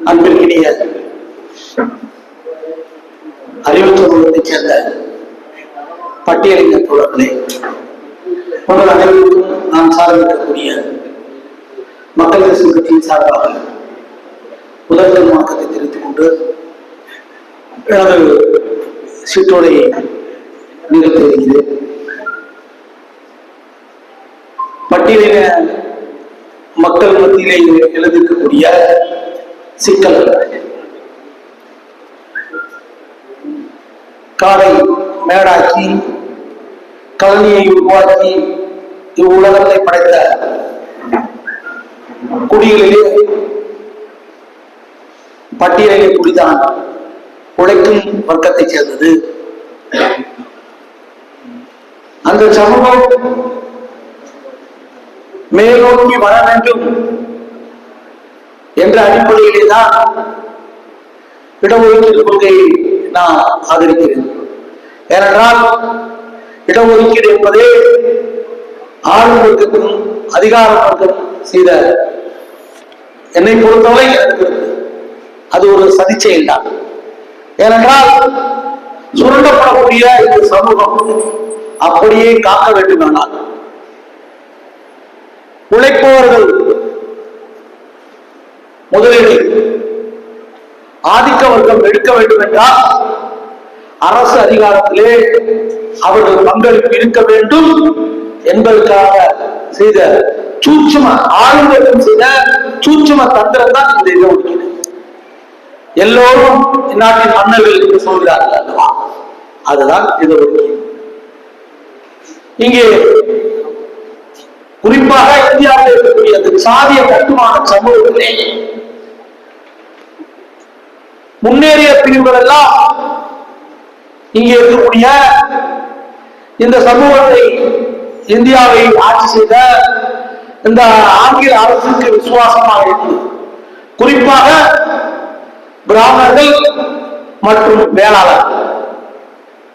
அன்பிற்கினிய அறிவு சமூகத்தைச் சேர்ந்த பட்டியலின தோழர்களே உங்கள் அனைவருக்கும் நான் சார்ந்திருக்கக்கூடிய மக்கள் தேசிய கட்சியின் சார்பாக முதல்வர் மாற்றத்தை தெரிவித்துக் கொண்டு எனது சிற்றோடையை நிகழ்த்தி வருகிறேன் பட்டியலின மக்கள் மத்தியிலே எழுதிருக்கக்கூடிய சிக்கல். காரை மேடாக்கி கல்வியை உருவாக்கி இவ்வுலகத்தை படைத்த குடிகளிலே பட்டியலிலே குடிதான் உழைக்கும் வர்க்கத்தை சேர்ந்தது. அந்த சமூகம் மேலோக்கி வர வேண்டும். என்ற அடிப்படையிலே தான் இடஒதுக்கீடு கொள்கையை நான் ஆதரிக்கிறேன். ஏனென்றால் இடஒதுக்கீடு என்பதே ஆளும் வர்க்கத்தின் அதிகார வர்க்கம் செய்த என்னை பொறுத்தவரை எனக்கு அது ஒரு சதிச்செயல் தான் ஏனென்றால் சுரண்டப்படக்கூடிய இந்த சமூகம் அப்படியே காக்க வேண்டுமானால் உழைப்பவர்கள் முதலீடு ஆதிக்க வர்க்கம் எடுக்க வேண்டும் என்றால் அரசு அதிகாரத்திலே அவர்கள் பங்களிப்பு இருக்க வேண்டும் என்பதற்காக செய்த சூட்சம ஆளுநர்கள் செய்த சூட்சம தந்திரம் தான் இந்த இதை ஒதுக்கீடு எல்லோரும் இந்நாட்டின் மன்னர்கள் என்று சொல்கிறார்கள் அல்லவா? அதுதான் இதை ஒதுக்கீடு இங்கே குறிப்பாக இந்தியாவில் இருக்கக்கூடிய அந்த சாதிய கட்டுமான சமூகத்திலே முன்னேறிய பிரிவுகள் எல்லாம் இங்கே இருக்கக்கூடிய இந்த சமூகத்தை இந்தியாவை ஆட்சி செய்த இந்த ஆங்கில அரசுக்கு விசுவாசமாக இருந்தது குறிப்பாக பிராமணர்கள் மற்றும் வேளாளர்.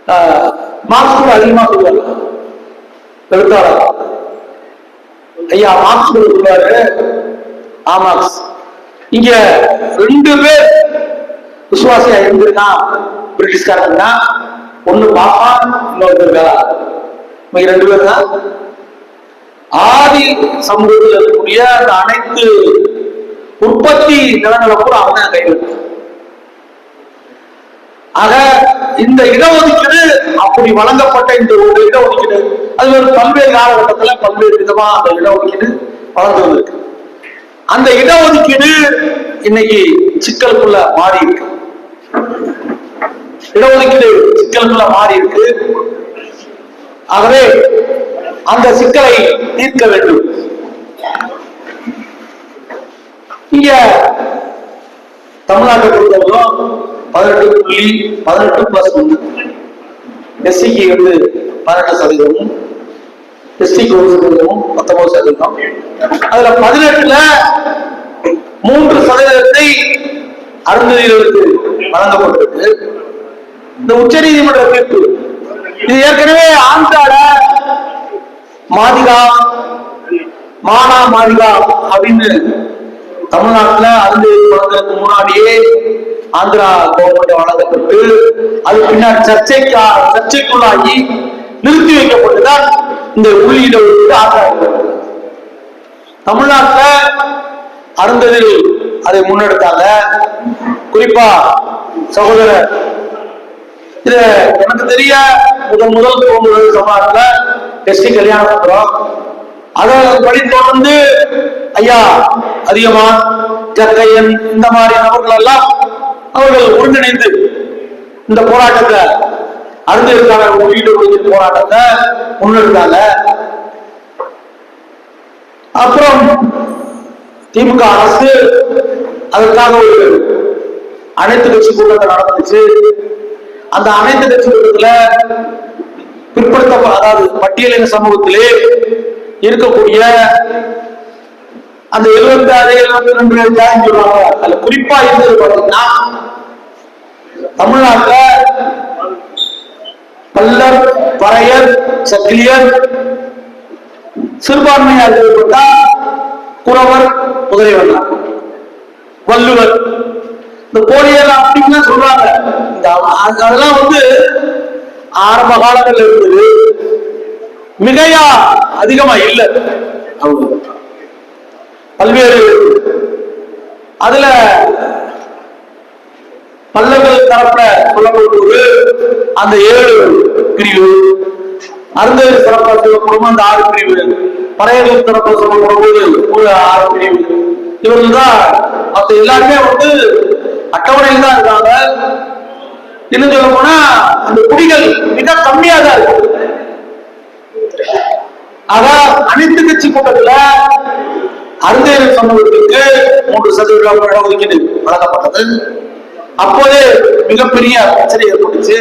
ஆஹ், மார்க்ஸ் கூட அதிகமாக சொல்லுவாங்க. எழுத்தாளர். ஐயா மார்க்ஸ் கூட சொல்லுவாரு ஆமாக்ஸ் இங்க ரெண்டு பேர் விசுவாசியா இருந்திருக்கான் பிரிட்டிஷ்காரங்கன்னா ஒண்ணு பாப்பா இன்னொருத்தர் வேளா இவங்க ரெண்டு பேர் தான் ஆதி சமூகத்தில் இருக்கக்கூடிய அந்த அனைத்து உற்பத்தி நிலங்களை கூட அவன் தான் கையில் ஆக இந்த இடஒதுக்கீடு அப்படி வழங்கப்பட்ட இந்த ஒரு இடஒதுக்கீடு அது ஒரு பல்வேறு காலகட்டத்துல பல்வேறு விதமா அந்த இடஒதுக்கீடு வளர்ந்து வந்திருக்கு. அந்த இடஒதுக்கீடு இன்னைக்கு சிக்கலுக்குள்ள மாறி இருக்கு இடஒதுக்கீடு சிக்கலுக்குள்ள மாறி இருக்கு ஆகவே அந்த சிக்கலை தீர்க்க வேண்டும். இங்க தமிழ்நாட்டை பொறுத்தவரைக்கும் பதினெட்டு புள்ளி பதினெட்டு பிளஸ் ஒன்று. எஸ்சிக்கு வந்து பதினெட்டு சதவீதமும் எஸ்டிக்கு ஒரு சதவீதமும் பத்தொன்பது சதவீதம். அதுல பதினெட்டுல மூன்று சதவீதத்தை அருந்ததியிலிருந்து வழங்கப்பட்டிருக்கு. இந்த உச்ச நீதிமன்ற தீர்ப்பு. இது ஏற்கனவே ஆந்திரால மாதிகா மானா மாதிகா அப்படின்னு தமிழ்நாட்டுல அருந்து வளர்ந்ததுக்கு முன்னாடியே ஆந்திரா கவர்மெண்ட் வழங்கப்பட்டு அது பின்னர் சர்ச்சைக்கு சர்ச்சைக்குள்ளாகி நிறுத்தி வைக்கப்பட்டுதான் இந்த உள்ளீடு ஆந்திரா தமிழ்நாட்டுல அருந்ததில் அதை முன்னெடுத்தாங்க. குறிப்பா சகோதரர் இது எனக்கு தெரிய முதல் முதல் தோன்றுவது தமிழ்நாட்டுல எஸ்டி கல்யாணம் சுந்தரம் அதை வழி தொடர்ந்து ஐயா அதிகமான் ஜக்கையன் இந்த மாதிரி நபர்கள் எல்லாம் அவர்கள் ஒருங்கிணைந்து இந்த போராட்டத்தை அறிஞருக்கான வீடு ஒதுக்கீடு போராட்டத்தை முன்னெடுத்தாங்க. அப்புறம் திமுக அரசு அதற்காக ஒரு அனைத்து கட்சி கூட்டத்தை நடந்துச்சு அந்த அனைத்து கட்சி கூட்டத்துல பிற்படுத்த அதாவது பட்டியலின சமூகத்திலே இருக்கக்கூடிய அந்த எழுபத்தி ஆறு எழுபத்தி ரெண்டு ஜாதி சொல்றாங்க அதுல குறிப்பா இருந்தது பாத்தீங்கன்னா தமிழ்நாட்டுல பல்லர் பறையர் சக்கிலியர் சிறுபான்மையாக குறவர் முதலியவர் வள்ளுவர். இந்த போலியல் அப்படின்னு சொல்றாங்க. அதெல்லாம் வந்து ஆரம்ப காலங்கள்ல இருந்தது. மிகையா அதிகமா இல்லை. அவங்க பல்வேறு அதுல பல்லவர்கள் தரப்புல சொல்லப்படுவது அந்த ஏழு பிரிவு அருந்ததி சிறப்பா சொல்லப்படும் அந்த ஆறு பிரிவு பறையர்கள் தரப்புல சொல்லப்படும் போது ஒரு ஆறு பிரிவு. இவர்கள் தான் மற்ற எல்லாருமே வந்து அட்டவணையில் தான் இருக்காங்க. இன்னும் சொல்ல போனா அந்த குடிகள் மிக கம்மியா தான் இருக்கு. ஆக அனைத்து கட்சி கூட்டத்துல அருந்தேர் சமூகத்திற்கு மூன்று சதவீதம் இடஒதுக்கீடு வழங்கப்பட்டது. அப்போது மிகப்பெரிய பிரச்சனை ஏற்பட்டுச்சு.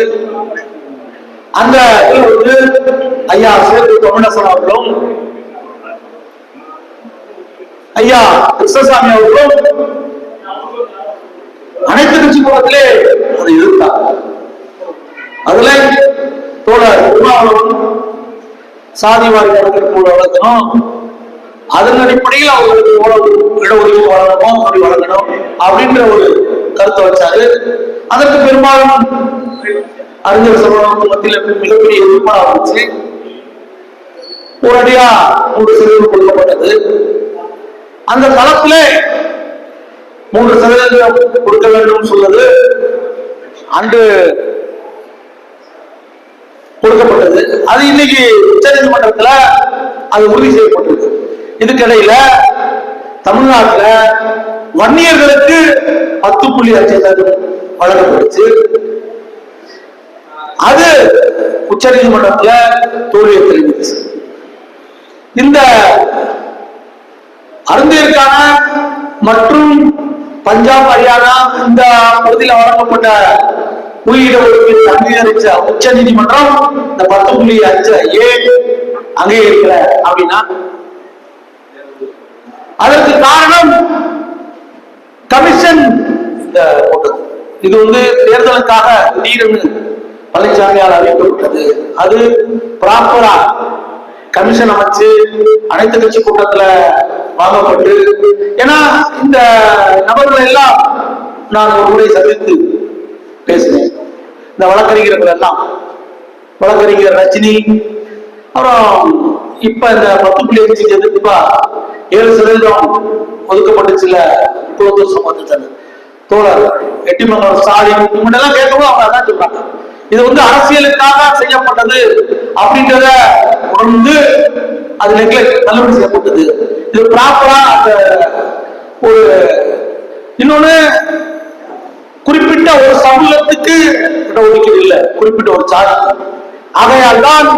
அந்த இது வந்து ஐயா சேது தமிழசன் அவர்களும் ஐயா கிருஷ்ணசாமி அவர்களும் அனைத்து கட்சி கூட்டத்திலே அதை எதிர்த்தார். அதுல தோழர் திருமாவளவன் சாதிவாரி கணக்கெடுப்பு வழங்கணும். அதன் அடிப்படையில் அவங்களுக்கு எவ்வளவு இடஒதுக்கீடு வழங்கணும் அப்படி வழங்கணும் அப்படின்ற ஒரு கருத்தை வச்சாரு. அதற்கு பெரும்பாலும் அறிஞர் சமூகத்து மத்தியில் மிகப்பெரிய எதிர்ப்பா இருந்துச்சு. உடனடியா ஒரு சதவீதம் கொடுக்கப்பட்டது. அந்த தளத்திலே மூன்று சதவீதம் கொடுக்க வேண்டும் சொல்வது அன்று கொடுக்கப்பட்டது. அது இன்னைக்கு உச்ச நீதிமன்றத்துல அது உறுதி செய்யப்பட்டது இதுக்கிடையில தமிழ்நாட்டுல வன்னியர்களுக்கு பத்து புள்ளி அஞ்சு சதவீதம் வழங்கப்பட்டுச்சு. அது உச்ச நீதிமன்றத்துல தோல்வியை தெரிவிச்சு இந்த அருந்திற்கான மற்றும் பஞ்சாப் ஹரியானா இந்த பகுதியில் வழங்கப்பட்ட புள்ளியிட ஒதுக்கீடு அங்கீகரிச்ச உச்ச நீதிமன்றம் இந்த பத்து புள்ளி அஞ்சு ஏன் அங்கீகரிக்கல அப்படின்னா அதற்கு காரணம் கமிஷன் இந்த போட்டது இது வந்து தேர்தலுக்காக திடீரென்று பழனிசாமியால் அறிவிக்கப்பட்டது. அது ப்ராப்பரா கமிஷன் அமைச்சு அனைத்து கட்சி கூட்டத்துல வாங்கப்பட்டு ஏன்னா இந்த நபர்கள் எல்லாம் நான் ஒரு முறை சந்தித்து பேசினேன். இந்த வழக்கறிஞர்கள் எல்லாம் வழக்கறிஞர் ரஜினி அப்புறம் இப்ப இந்த பத்து புள்ளி அஞ்சு எதிர்ப்பா ஏழு சதவீதம் ஒதுக்கப்பட்டுச்சுல முப்பது சம்பந்தத்தில் தோழர் எட்டிமங்கலம் ஸ்டாலின் இவங்க எல்லாம் கேட்கவும் அவங்க அதான் சொல்றாங்க. இது வந்து அரசியலுக்காக செய்யப்பட்டது அப்படின்றத உணர்ந்து அது நெக்லெக்ட் தள்ளுபடி செய்யப்பட்டது. இது ப்ராப்பரா அந்த ஒரு இன்னொன்னு குறிப்பிட்ட ஒரு சமூகத்துக்கு இடஒதுக்கீடு இல்லை. குறிப்பிட்ட ஒரு சாதி. ஆகையால் தான்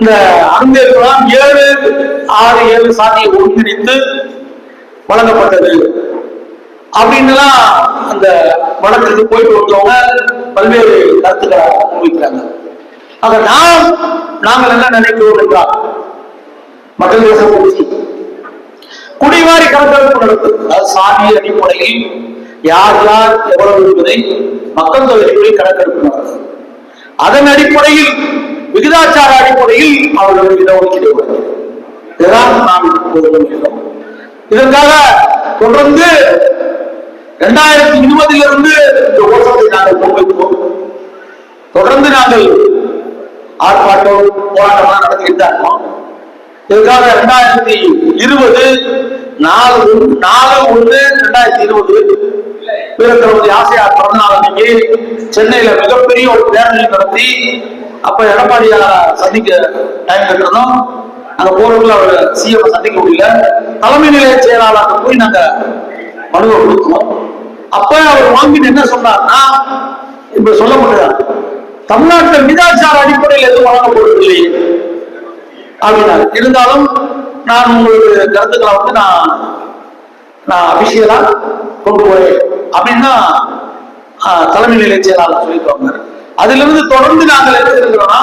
இந்த அருந்தேற்கலாம் ஏழு ஆறு ஏழு சாதியை ஒருங்கிணைத்து வழங்கப்பட்டது. அப்படின்னுலாம் அந்த வழக்குக்கு போயிட்டு வந்தவங்க பல்வேறு கருத்துக்களை முன்வைக்கிறாங்க. ஆக நாம் நாங்கள் என்ன நினைக்கிறோம் என்றால் மக்கள் தேச கட்சி குடிவாரி கணக்கெடுப்பு நடத்தும் அதாவது சாதி அடிப்படையில் யார் யார் எவ்வளவு என்பதை மக்கள் தொகைப்படி கணக்கெடுப்பு நடத்தும் அதன் அடிப்படையில் விகிதாச்சார அடிப்படையில் அவர்கள் இடஒதுக்கீடு வழங்கினர். இதுதான் நாம் இப்போது இதற்காக தொடர்ந்து இரண்டாயிரத்தி இருபதிலிருந்து இந்த ஓட்டத்தை நாங்கள் முன்வைத்தோம் தொடர்ந்து நாங்கள் ஆர்ப்பாட்டம் போராட்டமாக நடத்திக்கிட்டு தான் இருக்கோம். இதுக்காக ரெண்டாயிரத்தி இருபது நாலு நாலு ஒன்று ரெண்டாயிரத்தி இருபது வீரத்திரபதி ஆசையார் பிறந்த நாள் அன்னைக்கு சென்னையில மிகப்பெரிய ஒரு பேரணி நடத்தி அப்ப எடப்பாடியார சந்திக்க டைம் கட்டிருந்தோம். அங்க போறதுக்குள்ள அவர் சிஎம் சந்திக்க முடியல. தலைமை நிலைய செயலாளர் போய் நாங்க மனுவை கொடுத்தோம். அப்ப அவர் வாங்கிட்டு என்ன சொன்னார்னா இப்ப சொல்லப்பட்டது தமிழ்நாட்டில் விதாச்சார அடிப்படையில் எதுவும் வழங்கப்படுவதில்லை அப்படின்னாரு. இருந்தாலும் நான் உங்களுக்கு கருத்துக்களை வந்து நான் நான் அபிஷியலா கொண்டு போவேன் அப்படின்னா தலைமை நிலை செயலாளர் சொல்லிட்டு வந்தார். தொடர்ந்து நாங்கள் என்ன இருக்கிறோம்னா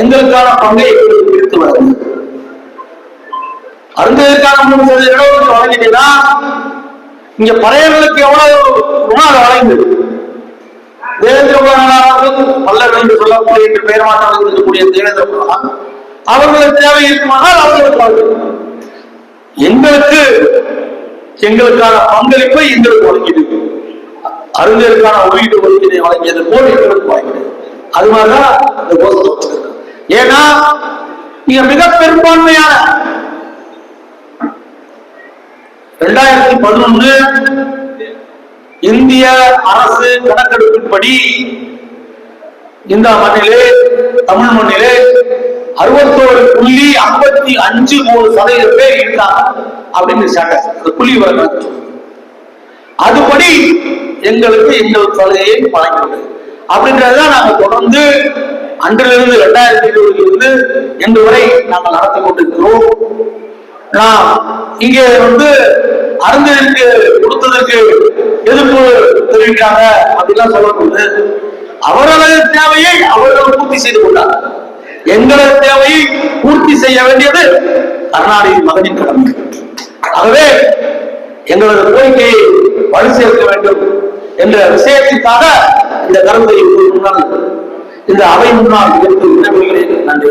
எங்களுக்கான பங்கை எங்களுக்கு பிரித்து வருது அருந்ததற்கான மூணு சதவீத இடஒதுக்கீடு வழங்கிட்டீங்கன்னா இங்க பறையர்களுக்கு எவ்வளவு ருணம் அதை வழங்குது தேவேந்திர குலநாதன் என்று சொல்லக்கூடிய என்று பெயர் மாற்றம் இருக்கக்கூடிய தேவேந்திர அவர்களுக்கு தேவை இருக்குமானால் அவர்களுக்கு எங்களுக்கு எங்களுக்கான பங்களிப்பை எங்களுக்கு வழங்கிடு அறிஞருக்கான உள்ளீட்டு ஒதுக்கீட்டை வழங்கியது போல் எங்களுக்கு வழங்கினது அது மாதிரிதான் கோஷத்தை வச்சிருக்காங்க. ஏன்னா நீங்க மிக பெரும்பான்மையான ரெண்டாயிரத்தி பதினொன்னு இந்திய அரசு கணக்கெடுப்பின்படி இந்த மண்ணிலே தமிழ் மண்ணிலே அறுபத்தோரு புள்ளி ஐம்பத்தி அஞ்சு மூணு சதவீத பேர் இருக்காங்க அப்படின்னு ஸ்டேட்டஸ் அந்த புள்ளி விவரங்கள் அதுபடி எங்களுக்கு எங்கள் சலுகையை வழங்கினது அப்படின்றதுதான் நாங்க தொடர்ந்து அன்றிலிருந்து இரண்டாயிரத்தி இருபதிலிருந்து இன்று வரை நாங்கள் நடத்தி கொண்டிருக்கிறோம். நான் இங்கே வந்து அருந்ததிற்கு கொடுத்ததற்கு எதிர்ப்பு தெரிவிக்கிறாங்க அப்படிலாம் சொல்லப்படுது அவர்களது தேவையை அவர்கள் பூர்த்தி செய்து கொண்டார். எங்களது தேவையை பூர்த்தி செய்ய வேண்டியது கருணாநிதி மகனின் கடமை. ஆகவே எங்களது கோரிக்கையை வலு சேர்க்க வேண்டும் என்ற விஷயத்திற்காக இந்த கருந்தை முன்னால் இந்த அவை முன்னால் எடுத்து வினவுகிறேன் நன்றி